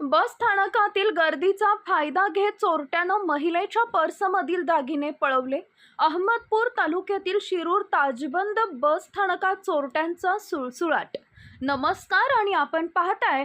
बस स्थानकातील गर्दीचा फायदा घेत चोरट्यानं महिलेच्या पर्समधील दागिने पळवले. अहमदपूर तालुक्यातील शिरूर ताजबंद बस स्थानकात चोरट्यांचा सुळसुळाट. नमस्कार आणि आपण पाहताय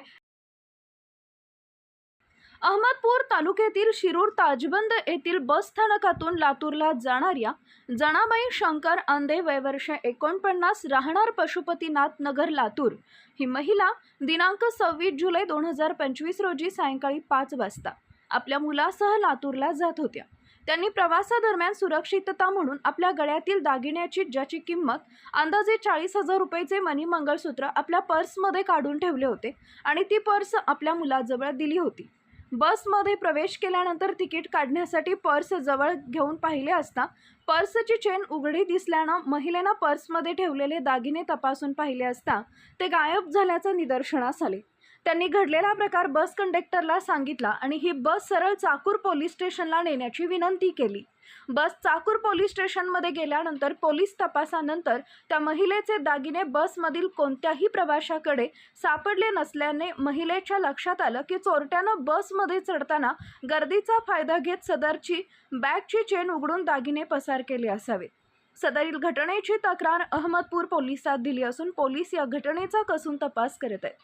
अहमदपूर तालुक्यातील शिरूर ताजबंद येथील बस स्थानकातून लातूरला जाणाऱ्या जणाबाई शंकर अंदे वयवर्ष एकोणपन्नास राहणार पशुपतीनाथ नगर लातूर ही महिला दिनांक सव्वीस जुलै दोन हजार पंचवीस रोजी सायंकाळी पाच वाजता आपल्या मुलासह लातूरला जात होत्या. त्यांनी प्रवासादरम्यान सुरक्षितता म्हणून आपल्या गळ्यातील दागिन्याची ज्याची किंमत अंदाजे चाळीस हजार रुपयेचे मनी मंगळसूत्र आपल्या पर्समध्ये काढून ठेवले होते आणि ती पर्स आपल्या मुलाजवळ दिली होती. बसमध्ये प्रवेश केल्यानंतर तिकीट काढण्यासाठी पर्स जवळ घेऊन पाहिले असता पर्सची चेन उघडी दिसल्यानं महिलेनं पर्समध्ये ठेवलेले दागिने तपासून पाहिले असता ते गायब झाल्याचं निदर्शनास आले. त्यांनी घडलेला प्रकार बस कंडक्टरला सांगितला आणि ही बस सरळ चाकूर पोलीस स्टेशनला नेण्याची विनंती केली. बस चाकूर पोलीस स्टेशनमध्ये गेल्यानंतर पोलीस तपासानंतर त्या महिलेचे दागिने बसमधील कोणत्याही प्रवाशाकडे सापडले नसल्याने महिलेच्या लक्षात आलं की चोरट्यानं बसमध्ये चढताना गर्दीचा फायदा घेत सदरची बॅगची चेन उघडून दागिने पसार केले असावेत सदरील घटनेची तक्रार अहमदपूर पोलिसात दिली असून पोलीस या घटनेचा कसून तपास करत आहेत.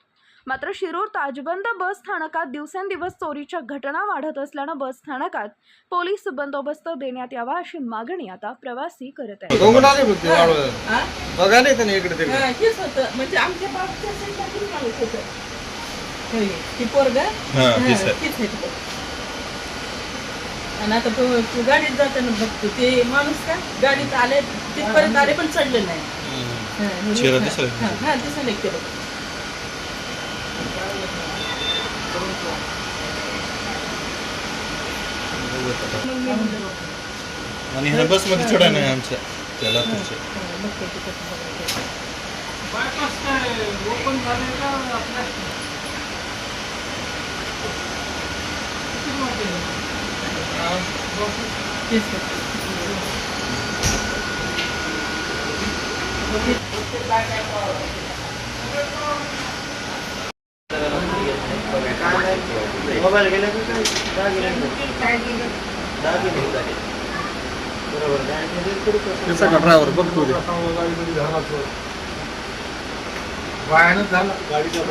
मात्र शिरूर ताजबंद बस स्थानकात दिवसेंदिवस चोरीच्या घटना वाढत असल्यानं बस स्थानकात पोलीस बंदोबस्त देण्यात यावा अशी मागणी आता प्रवासी करत आहेत. बघून आले बघ ते वाळू हा? बघायला येतं ना इकडे तिकडे. हा, हेच होतं. म्हणजे आमच्या बाबच्या साईडला माणूस होतं. होय, ती पोरग? हा, तीच आहे. ती पोरं. आणि आता तू तू गाडीत जाताना बघतो. ते माणूस का? गाडीत आले तिथपर्यंत आले पण चढले नाही. हा, म्हणजे- हा, हा, हा बघ. आणि ह्या बसमध्ये चढा नाही आमच्या. त्याला हा, हा, बघतो ते कसं बघायचं. तेच तर. मोबाईल गेला की काय? दागिने दागिने झाले बरोबर त्याचा ड्रायव्हर बघतो ते. वायानच झाला. गाडीचा